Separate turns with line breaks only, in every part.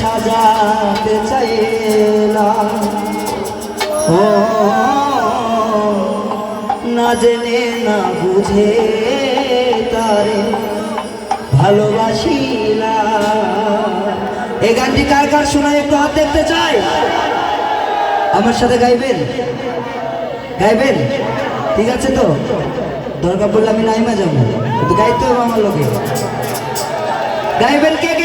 সাজাতে চাইলাম। ও, না জেনে, না বুঝে তারে ভালোবাসিলাম। এই গানটি কার কার শোনায় একটু হাত দেখতে চাই? আমার সাথে গাইবেন? গাইবেন? ঠিক আছে তো? দরকার পড়লে আমি নাইমা যাব। গাইতে হবে আমার লোকে। গাইবেন কে?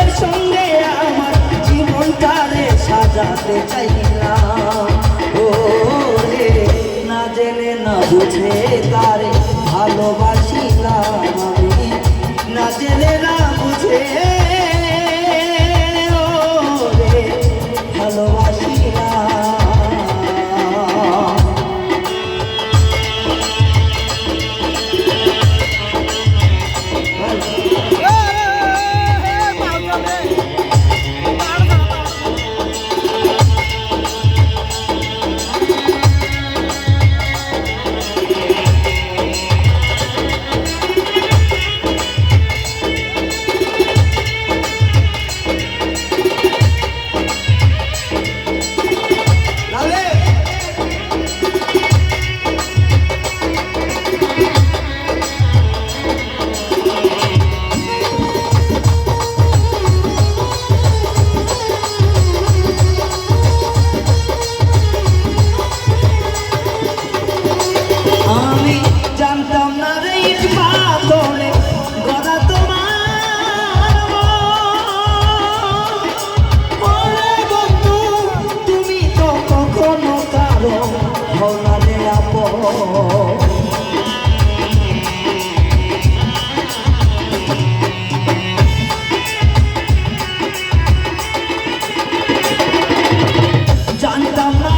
মানুষের সঙ্গে আমার জীবনটারে সাজাতে চাইলাম। ও রে, না জেনে না বুঝে তারে ভালোবাসিলাম আমি। না জেনে না হও না রে আপন। জানতাম না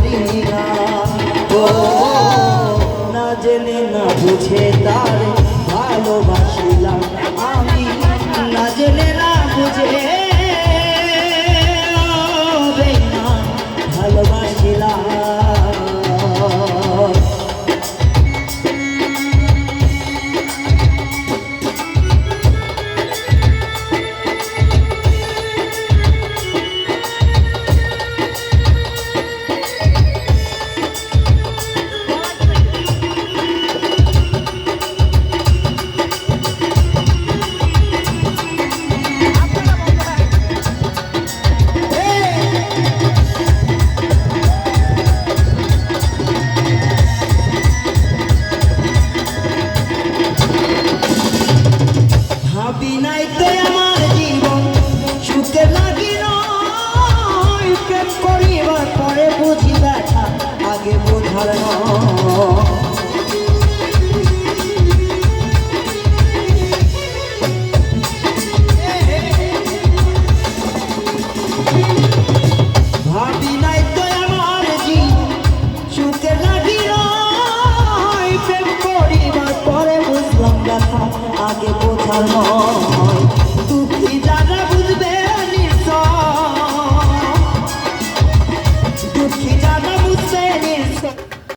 করি না ও না জেনে না বুঝে তার ভালোবাসিলাম বুঝি ব্যথা, আগে বোঝার ভাবি নাই তো আমার জীবন সুখে লাগিল প্রেম করিবার পরে বুঝলাম ব্যথা, আগে বোঝার নয়